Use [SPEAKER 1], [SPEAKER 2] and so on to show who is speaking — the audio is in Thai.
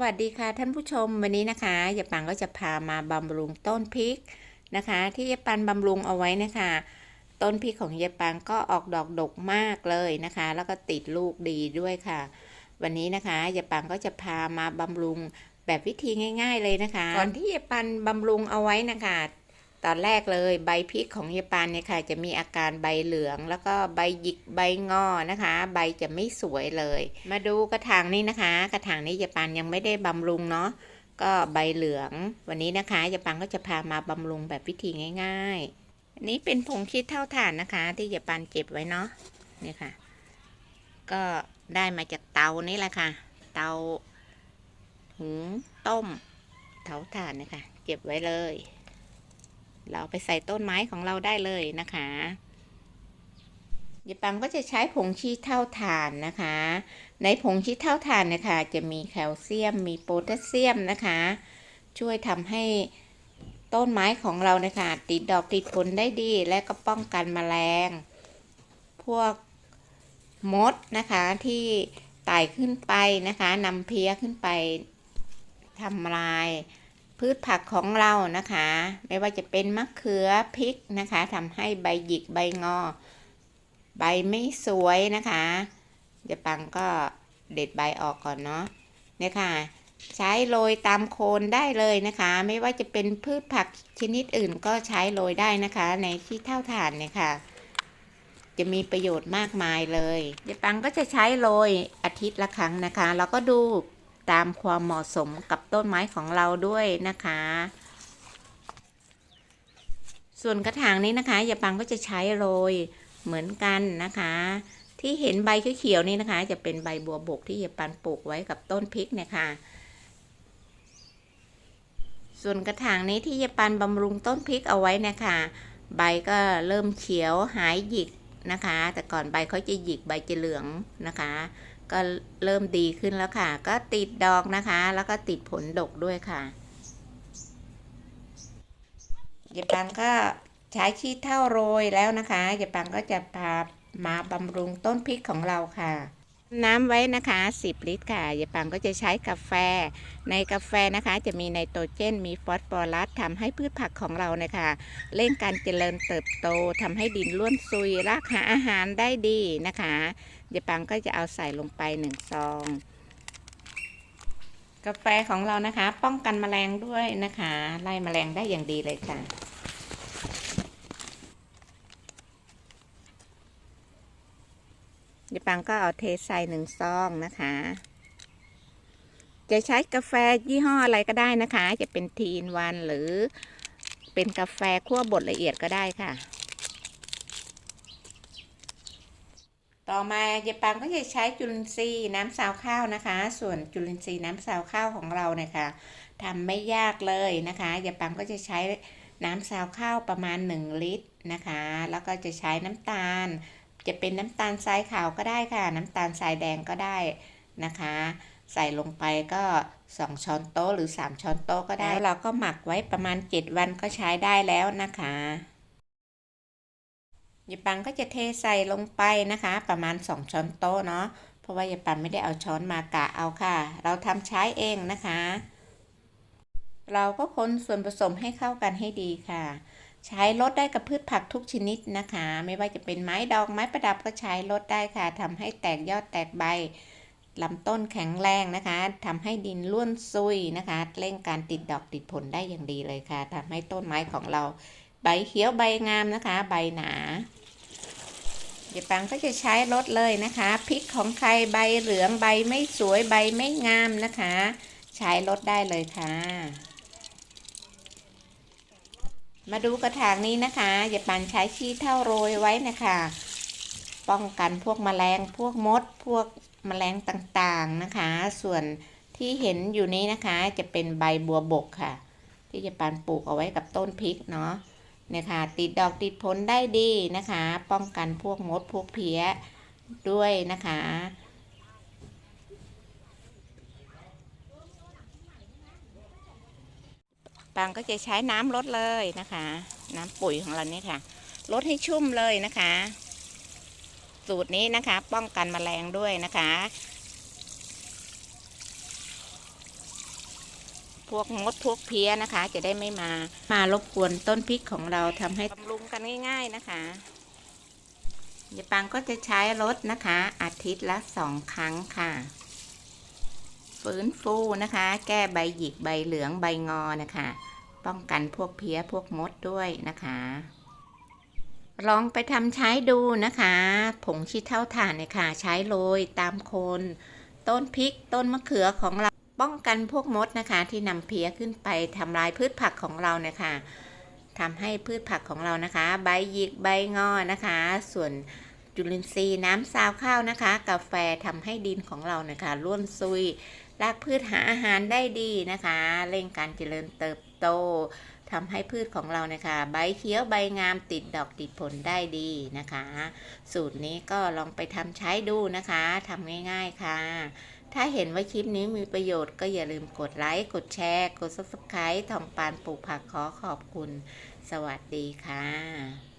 [SPEAKER 1] วัสดีค่ะท่านผู้ชมวันนี้นะคะยายปังก็จะพามาบำรุงต้นพริกนะคะ ที่ยายปันบำรุงเอาไว้นะคะ ต้นพริกของยายปังก็ออกดอกดกมากเลยนะคะ แล้วก็ติดลูกดีด้วยค่ะ วันนี้นะคะยายปังก็จะพามาบำรุงแบบวิธีง่าย ๆ เลยนะคะ ก่อนที่ยายปันบำรุงเอาไว้นะคะ ตอนแรกเลยใบพริกของยายปานเนี่ยค่ะ จะมีอาการใบเหลือง แล้วก็ใบหยิกใบงอนะคะ ใบจะไม่สวยเลย มาดูกระถางนี้นะคะ กระถางนี้ยายปานยังไม่ได้บำรุงเนาะก็ใบเหลือง วันนี้นะคะยายปานก็จะพามาบำรุงแบบวิธีง่าย ๆ อันนี้เป็นผงชีดเท่าถ่านนะคะ ที่ยายปานเก็บไว้เนาะนี่ค่ะ ก็ได้มาจากเตานี่แหละค่ะ เตาหุงต้มเตาถ่านนะคะเก็บไว้เลย เราไปใส่ต้นไม้ของเราได้เลยนะคะยายปังก็จะใช้ผงชีเท่าถ่านนะคะ ในผงชีเท่าถ่านนะคะจะมีแคลเซียม มีโพแทสเซียมนะคะ ช่วยทำให้ต้นไม้ของเรานะคะติดดอกติดผลได้ดี และก็ป้องกันแมลง พวกมดนะคะที่ไต่ขึ้นไปนะคะนำเพี้ยขึ้นไปทำลาย พืชผักของเรานะคะ ไม่ว่าจะเป็นมะเขือพริกนะคะทำให้ใบหยิกใบงอ ใบไม่สวยนะคะเดี๋ยวปังก็เด็ดใบออกก่อนเนาะเนี่ยค่ะ ใช้โรยตามโคนได้เลยนะคะ ไม่ว่าจะเป็นพืชผักชนิดอื่นก็ใช้โรยได้นะคะ ในที่เท่าฐานเนี่ยค่ะ จะมีประโยชน์มากมายเลยเดี๋ยวปังก็จะใช้โรยอาทิตย์ละครั้งนะคะ แล้วก็ดู ตามความเหมาะสมกับต้นไม้ของเราด้วยนะคะ ส่วนกระถางนี้นะคะยาปังก็จะใช้โรยเหมือนกันนะคะ ที่เห็นใบเขียวๆนี่นะคะ จะเป็นใบบัวบกที่ยาปันปลูกไว้กับต้นพริกเนี่ยค่ะส่วนกระถางนี้ที่ยาปันบำรุงต้นพริกเอาไว้นะคะ ใบก็เริ่มเขียวหายหยิกนะคะ แต่ก่อนใบเขาจะหยิกใบจะเหลืองนะคะ ก็เริ่มดีขึ้นแล้วค่ะ ก็ติดดอกนะคะ แล้วก็ติดผลดกด้วยค่ะยายปังก็ใช้ขี้เท่าโรยแล้วนะคะยายปังก็จะพามาบำรุงต้นพริกของเราค่ะ น้ำไว้นะคะ 10 ลิตรค่ะยายปังก็จะใช้กาแฟ ในกาแฟนะคะ จะมีไนโตรเจน มีฟอสฟอรัสทำให้พืชผักของเราเนี่ยค่ะเร่งการเจริญเติบโตทำให้ดินร่วนซุยรากหาอาหารได้ดีนะคะยายปังก็จะเอาใส่ลงไปหนึ่งซองกาแฟของเรานะคะ ป้องกันแมลงด้วยนะคะ ไล่แมลงได้อย่างดีเลยค่ะ ยายปังก็เอาเทใส่หนึ่งซองนะคะ จะใช้กาแฟยี่ห้ออะไรก็ได้นะคะ จะเป็นทีนวันหรือเป็นกาแฟคั่วบดละเอียดก็ได้ค่ะ ต่อมายายปังก็จะใช้จุลินทรีย์น้ำซาวข้าวนะคะ ส่วนจุลินทรีย์น้ำซาวข้าวของเราเนี่ยค่ะทำไม่ยากเลยนะคะยายปังก็จะใช้น้ำซาวข้าวประมาณ 1 ลิตรนะคะ แล้วก็จะใช้น้ำตาล จะเป็นน้ำตาลทรายขาวก็ได้ค่ะ น้ำตาลทรายแดงก็ได้นะคะ ใส่ลงไปก็ 2 ช้อนโต๊ะหรือ 3 ช้อนโต๊ะก็ได้แล้วเราก็หมักไว้ประมาณ 7 วันก็ใช้ได้แล้วนะคะยายปังก็จะเทใส่ลงไปนะคะ ประมาณ 2 ช้อนโต๊ะเนาะเพราะว่ายายปังไม่ได้เอาช้อนมากะเอาค่ะ เราทำใช้เองนะคะ เราก็คนส่วนผสมให้เข้ากันให้ดีค่ะ ใช้ลดได้กับพืชผักทุกชนิดนะคะ ไม่ว่าจะเป็นไม้ดอกไม้ประดับก็ใช้ลดได้ค่ะทำให้แตกยอดแตกใบลำต้นแข็งแรงนะคะทำให้ดินร่วนซุยนะคะ เร่งการติดดอกติดผลได้อย่างดีเลยค่ะทำให้ต้นไม้ของเราใบเขียวใบงามนะคะ ใบหนาเดี๋ยวปังก็จะใช้ลดเลยนะคะพริกของใครใบเหลืองใบไม่สวยใบไม่งามนะคะ ใช้ลดได้เลยค่ะ มาดูกระถางนี้นะคะอย่าปันใช้ขี้เท่าโรยไว้นะคะ ป้องกันพวกแมลงพวกมด พวกแมลงต่างๆนะคะ ส่วนที่เห็นอยู่นี้นะคะจะเป็นใบบัวบกค่ะ ที่จะปันปลูกเอาไว้กับต้นพริกเนาะเนี่ยค่ะติดดอกติดผลได้ดีนะคะ ป้องกันพวกมดพวกเพี้ยด้วยนะคะ ปังก็จะใช้น้ำลดเลยนะคะ น้ำปุ๋ยของเราเนี่ยค่ะลดให้ชุ่มเลยนะคะ สูตรนี้นะคะ ป้องกันแมลงด้วยนะคะ พวกมดพวกเพี้ยนะคะ จะได้ไม่มามารบกวนต้นพริกของเราทำให้บำรุงกันง่าย ๆนะคะยายปังก็จะใช้รถนะคะ อาทิตย์ละสองครั้งค่ะ ฟื้นฟูนะคะ แก้ใบหยิกใบเหลืองใบงอนะคะ ป้องกันพวกเพี้ยพวกมดด้วยนะคะ ลองไปทำใช้ดูนะคะ ผงชีเท่าถ่านเนี่ยค่ะ ใช้โรยตามโคนต้นพริกต้นมะเขือของเราป้องกันพวกมดนะคะ ที่นำเพี้ยขึ้นไปทำลายพืชผักของเราเนี่ยค่ะทำให้พืชผักของเรานะคะ ใบหยิกใบงอนะคะ ส่วน จุลินทรีย์น้ำซาวข้าวนะคะ กาแฟทำให้ดินของเราเนี่ยค่ะร่วนซุยรากพืชหาอาหารได้ดีนะคะ เร่งการเจริญเติบโตทำให้พืชของเราเนี่ยค่ะใบเขียวใบงามติดดอกติดผลได้ดีนะคะ สูตรนี้ก็ลองไปทำใช้ดูนะคะทำง่าย ๆค่ะ ถ้าเห็นว่าคลิปนี้มีประโยชน์ก็อย่าลืมกดไลค์กดแชร์กด subscribe ทองปานปลูกผักขอขอบคุณ สวัสดีค่ะ